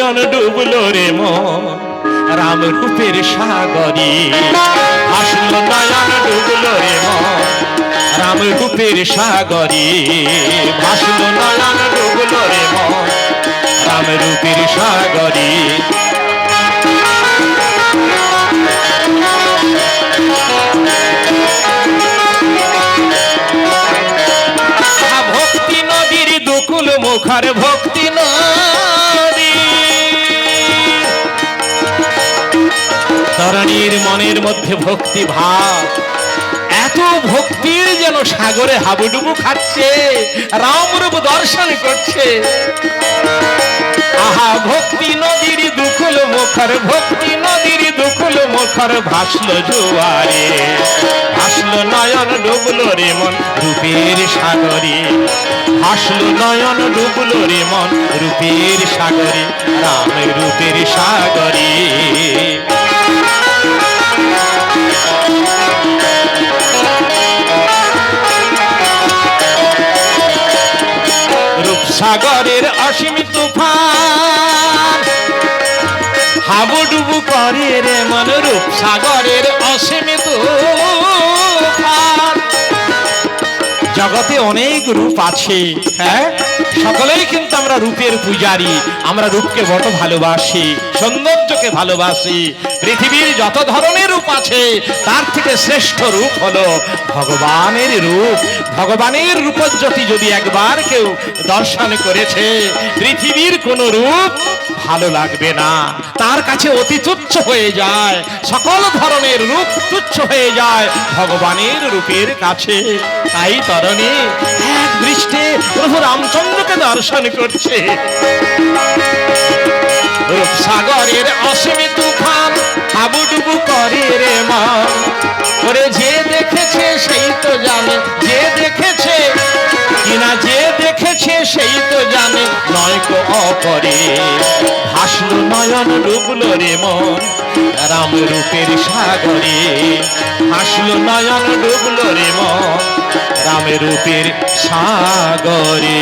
নয়ন ডুবলো রে মন, রাম রূপের সাগরে। ভাসলো নয়ন ডুবলো রে মন, রাম রূপের সাগরে। ভাসলো নয়ন ডুবলো রে মন, রাম রূপের সাগরে। ভক্তি নদীর দুকুল মুখার ভক্তি নদী। তরণীর মনের মধ্যে ভক্তি ভাব। এত ভক্তির যেন সাগরে হাবুডুবু খাচ্ছে রামরূপ দর্শন করছে। আহা, ভক্তি নদীর দুকুল মুখর, ভক্তি নদীর দুকুল মুখর ভাসলো জোয়ারে। ভাসলো নয়ন ডুবল রে মন রূপের সাগরে। ভাসলো নয়ন ডুবলো রে মন রূপের সাগরে রাম রূপের সাগরে। রূপসাগরের অসীম তুফান। হাবুডুবু করে রে মনরূপ সাগরের অসীম তুফান। জগতে অনেক রূপ আছে হ্যাঁ? সকলেই কিন্তু আমরা রূপের পূজারি, আমরা রূপকে বড় ভালোবাসি, সৌন্দর্যকে ভালোবাসি, পৃথিবীর যত ধরনের রূপ আছে, তার থেকে শ্রেষ্ঠ রূপ হলো ভগবানের রূপ। ভগবানের রূপজ্যোতি যদি একবার কেউ দর্শন করেছে, পৃথিবীর কোনো রূপ ভালো লাগবে না। তার কাছে অতি তুচ্ছ হয়ে যায়, সকল ধরনের রূপ তুচ্ছ হয়ে যায় ভগবানের রূপের কাছে। তাই তরণে এক দৃষ্টে প্রভু রামচন্দ্রকে দর্শন করছে। রূপসাগরের অসীম তুফান, হাবুডুবু করে রে মন ওরে যে দেখেছে সেই তো জানে, যে দেখেছে কিনা যে দেখেছে সেই তো জানে, নয় কো অপরে। ভাসলো নয়ন ডুবলো রে মন, রাম রূপের সাগরে। হাসলো নয়ন ডুবলো রে মন রাম রূপের সাগরে।